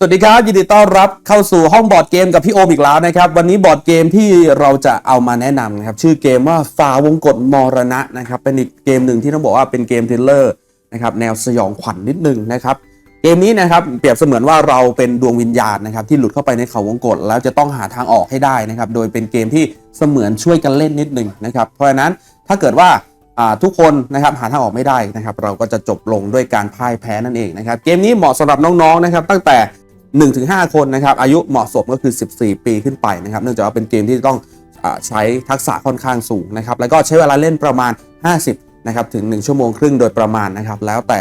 สวัสดีครับ ยินดีต้อนรับเข้าสู่ห้องบอร์ดเกมกับพี่โอมอีกแล้วนะครับ วันนี้บอร์ดเกมที่เราจะเอามาแนะนำนะครับ ชื่อเกมว่าฝ่าวงกฏมรณะนะครับ เป็นอีกเกมหนึ่งที่ต้องบอกว่าเป็นเกมทริลเลอร์นะครับแนวสยองขวัญนนิดนึงนะครับ เกมนี้นะครับเปรียบเสมือนว่าเราเป็นดวงวิญญาณนะครับที่หลุดเข้าไปในเขาวงกฏแล้วจะต้องหาทางออกให้ได้นะครับโดยเป็นเกมที่เสมือนช่วยกันเล่นนิดนึงนะครับเพราะฉะนั้นถ้าเกิดว่าทุกคนนะครับหาทางออกไม่ได้นะครับ เราก็จะจบลงด้วยการพ่ายแพ้นั่นเองนะครับ เกมนี้เหมาะสำหรับน้องๆนะครับ ตั้งแต่ 1-5 คนนะครับอายุเหมาะสมก็คือ 14 ปีขึ้นไปนะครับเนื่องจากว่าเป็นเกมที่ต้องอใช้ทักษะค่อนข้างสูงนะครับแล้วก็ใช้เวลาเล่นประมาณ 50นะครับถึง 1 ชั่วโมงครึ่งโดยประมาณนะครับแล้วแต่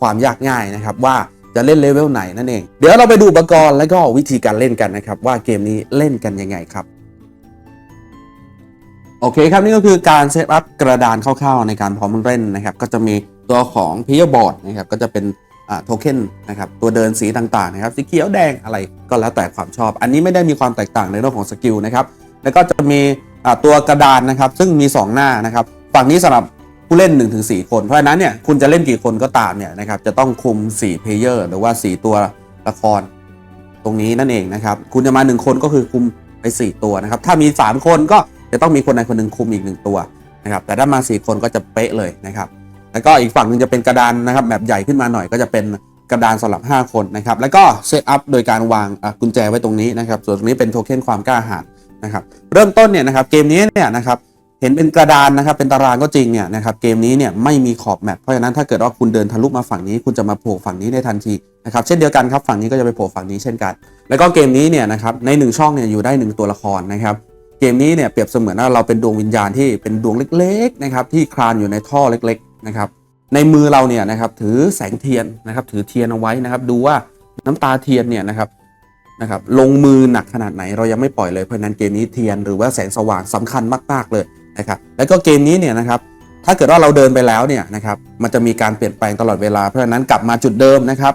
ความยากง่ายนะครับว่าจะเล่นเลเวลไหนนั่นเอง เดี๋ยวเราไปดูอุปกรณ์และก็วิธีการเล่นกันนะครับว่าเกมนี้เล่นกันยังไงครับโอเคครับนี่ก็คือการเซตอัพกระดานคร่าวๆในการพร้อมเล่นนะครับก็จะมีตัวของพิยบอร์ดนะครับก็จะเป็น โทเค็นนะครับตัวเดินสีต่างๆนะครับสีเขียวแดงอะไรก็แล้วแต่ความชอบ อันนี้ไม่ได้มีความแตกต่างในเรื่องของสกิลนะครับแล้วก็จะมีอ่าตัวกระดานนะครับซึ่งมี 2 หน้านะครับฝั่งนี้สำหรับผู้เล่น 1-4 คน เพราะฉะนั้นเนี่ยคุณจะเล่นกี่คนก็ตามเนี่ยนะครับจะต้องคุม4เพลเยอร์หรือว่า 4 ตัวละครตรงนี้นั่นเองนะครับคุณจะมา 1 คนก็คือคุมไป 4 ตัวนะครับถ้ามี 3 คนก็จะต้องมีคนใดคนหนึ่งคุมอีก 1 ตัวนะครับแต่ถ้ามา 4 คนก็จะเป๊ะเลยนะครับ แล้วก็อีกฝั่งหนึ่งจะเป็นกระดานนะครับแบบใหญ่ขึ้นมาหน่อยก็จะเป็นกระดานสำหรับ 5 คนนะครับ แล้วก็เซตอัพโดยการวางกุญแจไว้ตรงนี้นะครับ ส่วนตรงนี้เป็นโทเค็นความกล้าหาญนะครับ เริ่มต้นเนี่ยนะครับเกมนี้เนี่ยนะครับเห็นเป็นกระดานนะครับเป็นตารางก็จริงเนี่ยนะครับเกมนี้เนี่ยไม่มีขอบแมปเพราะฉะนั้นถ้าเกิดว่าคุณเดินทะลุมาฝั่งนี้ คุณจะมาโผล่ฝั่งนี้ได้ทันทีนะครับเช่นเดียวกันครับฝั่งนี้ก็จะไปโผล่ฝั่งนี้เช่นกัน แล้วก็เกมนี้เนี่ยนะครับในหนึ่งช่องเนี่ยอยู่ได้หนึ่งตัวละครนะครับเกมนี้เนี่ยเปรียบเสมือนว่าเราเป็นดวงวิญญาณที่เป็นดวงเล็กๆนะครับที่คลานอยู่ในท่อเล็กๆ นะครับ ในมือเราเนี่ยนะครับถือแสงเทียนนะครับ ถือเทียนเอาไว้นะครับ ดูว่าน้ำตาเทียนเนี่ยนะครับนะครับ ลงมือหนักขนาดไหนเรายังไม่ปล่อยเลยเพราะนั้นเกมนี้เทียนหรือว่าแสงสว่างสำคัญมากๆเลยนะครับ แล้วก็เกมนี้เนี่ยนะครับ ถ้าเกิดว่าเราเดินไปแล้วเนี่ยนะครับ มันจะมีการเปลี่ยนแปลงตลอดเวลาเพราะฉะนั้นกลับมาจุดเดิมนะครับ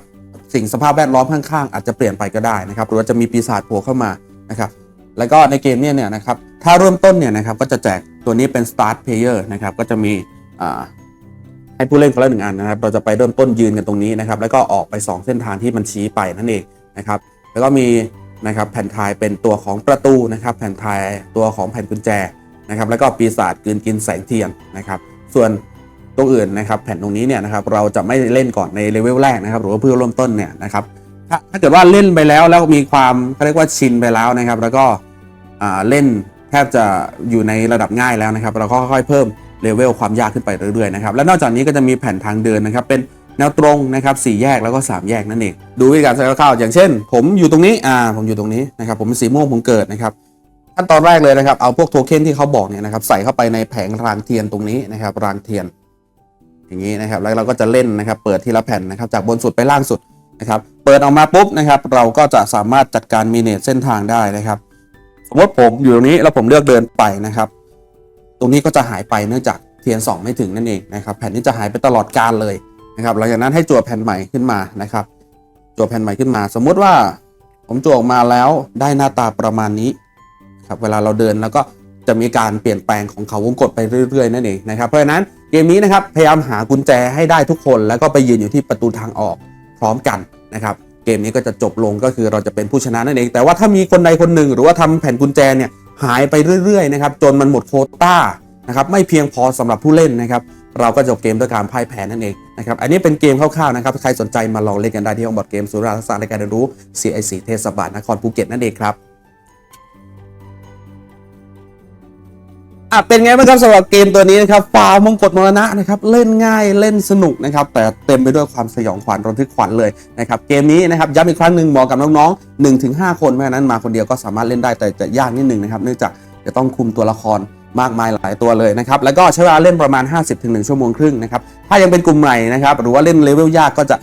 สิ่งสภาพแวดล้อมข้างๆอาจจะเปลี่ยนไปก็ได้นะครับ หรือว่าจะมีปีศาจโผล่เข้ามานะครับแล้วก็ในเกมเนี่ยเนี่ยนะครับ ถ้าเริ่มต้นเนี่ยนะครับก็จะแจกตัวนี้เป็น start player นะครับ ก็จะมีอ่า ให้ผู้เล่นคนละหนึ่งอันนะครับ เราจะไปเริ่มต้นยืนกันตรงนี้นะครับ แล้วก็ออกไป 2 เส้นทางที่มันชี้ไปนั่นเองนะครับ แล้วก็มีนะครับแผ่นทายเป็นตัวของประตูนะครับ แผ่นทายตัวของแผ่นกุญแจนะครับ แล้วก็ปีศาจกืนกินแสงเทียนนะครับ ส่วนตัวอื่นนะครับ แผ่นตรงนี้เนี่ยนะครับ เราจะไม่เล่นก่อนในเลเวลแรกนะครับ หรือว่าเพื่อเริ่มต้นเนี่ยนะครับถ้าถ้าเกิดว่าเล่นไปแล้วแล้วมีความเขาเรียกว่าชินไปแล้วนะครับ แล้วก็เล่นแทบจะอยู่ในระดับง่ายแล้วนะครับ เราก็ค่อยๆเพิ่ม เลเวลความยากขึ้นไปเรื่อยๆนะครับและนอกจากนี้ก็จะมีแผ่นทางเดินนะครับเป็นแนวตรงนะครับสี่แยกแล้วก็ 3 แยกนั่นเองดูวิธีการใช้คร่าวๆอย่างเช่น ผมอยู่ตรงนี้อ่าผมอยู่ตรงนี้นะครับผมเป็นสีม่วงผมเกิดนะครับขั้นตอนแรกเลยนะครับเอาพวกโทเค็นที่เขาบอกเนี่ยนะครับใส่เข้าไปในแผงรางเทียนตรงนี้นะครับรางเทียน อย่างนี้นะครับแล้วเราก็จะเล่นนะครับเปิดทีละแผ่นนะครับจากบนสุดไปล่างสุดนะครับเปิดออกมาปุ๊บนะครับเราก็จะสามารถจัดการมีเนตเส้นทางได้นะครับสมมติผมอยู่ตรงนี้แล้วผมเลือกเดินไปนะครับ ตรงนี้ก็จะหายไปเนื่องจากเทียนสองไม่ถึงนั่นเองนะครับ แผ่นนี้จะหายไปตลอดกาลเลยนะครับ หลังจากนั้นให้จั่วแผ่นใหม่ขึ้นมานะครับ จั่วแผ่นใหม่ขึ้นมา สมมุติว่าผมจั่วออกมาแล้วได้หน้าตาประมาณนี้ครับเวลาเราเดินแล้วก็จะมีการเปลี่ยนแปลงของเขาวงกตไปเรื่อยๆนั่นเองนะครับเพราะฉะนั้นเกมนี้นะครับพยายามหากุญแจให้ได้ทุกคน แล้วก็ไปยืนอยู่ที่ประตูทางออกพร้อมกันนะครับเกมนี้ก็จะจบลงก็คือเราจะเป็นผู้ชนะนั่นเอง แต่ว่าถ้ามีคนใดคนหนึ่ง หรือว่าทำแผ่นกุญแจเนี่ย หายไปเรื่อยๆนะครับจนมันหมดโคต้านะครับไม่เพียงพอสำหรับผู้เล่นนะครับเราก็จบเกมด้วยการพ่ายแพ้นั่นเองนะครับอันนี้เป็นเกมคร่าวๆนะครับใครสนใจมาลองเล่นกันได้ที่ห้องบอร์ดเกมสุราษฎร์ศาสตร์ในการเรียนรู้ CIC เทศบาลนครภูเก็ตนั่นเองครับ อะเป็นไงบ้างครับสำหรับเกมตัวนี้นะครับฟาวมงกฎมรณะนะครับเล่นง่ายเล่นสนุกนะครับแต่เต็มไปด้วยความสยองขวัญระทึกขวัญเลยนะครับเกมนี้นะครับย้ำอีกครั้งหนึ่งเหมาะกับน้องๆ1-5คนเพราะฉะนั้นมาคนเดียวก็สามารถเล่นได้แต่จะยากนิดนึงนะครับเนื่องจากจะต้องคุมตัวละครมากมายหลายตัวเลยนะครับแล้วก็ใช้เวลาเล่นประมาณ 50-1 ชั่วโมงครึ่งนะครับถ้ายังเป็นกลุ่มใหม่นะครับหรือว่าเล่นเลเวลยากก็จะ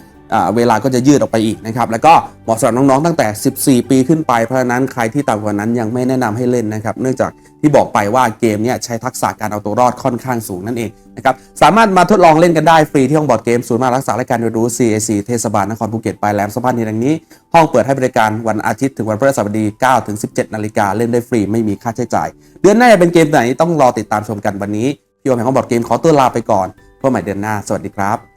เวลาก็จะยืดออกไปอีกนะครับแล้วก็เหมาะสำหรับน้องๆตั้งแต่ 14 ปีขึ้นไปเพราะฉะนั้นใครที่ต่ำกว่านั้นยังไม่แนะนำให้เล่นนะครับเนื่องจากที่บอกไปว่าเกมนี่ยใช้ทักษะการเอาตัวรอดค่อนข้างสูงนั่นเองนะครับสามารถมาทดลองเล่นกันได้ฟรีที่ห้องบอร์ดเกมศูนย์มารักษาและการเรียนรู้ CAC เทศบาลนครภูเก็ตปลายแหลมสะพานหินแห่งนี้ ห้องเปิดให้บริการวันอาทิตย์ถึงวันพฤหัสบดี9ถึง17 นาฬิกาเล่นได้ฟรีไม่มีค่าใช้จ่าย เดือนหน้าจะเป็นเกมไหนต้องรอติดตามชมกันวันนี้พี่โอมแห่งห้องบอร์ดเกมขอตัวลาไปก่อนพบใหม่เดือนหน้าสวัสดีครับ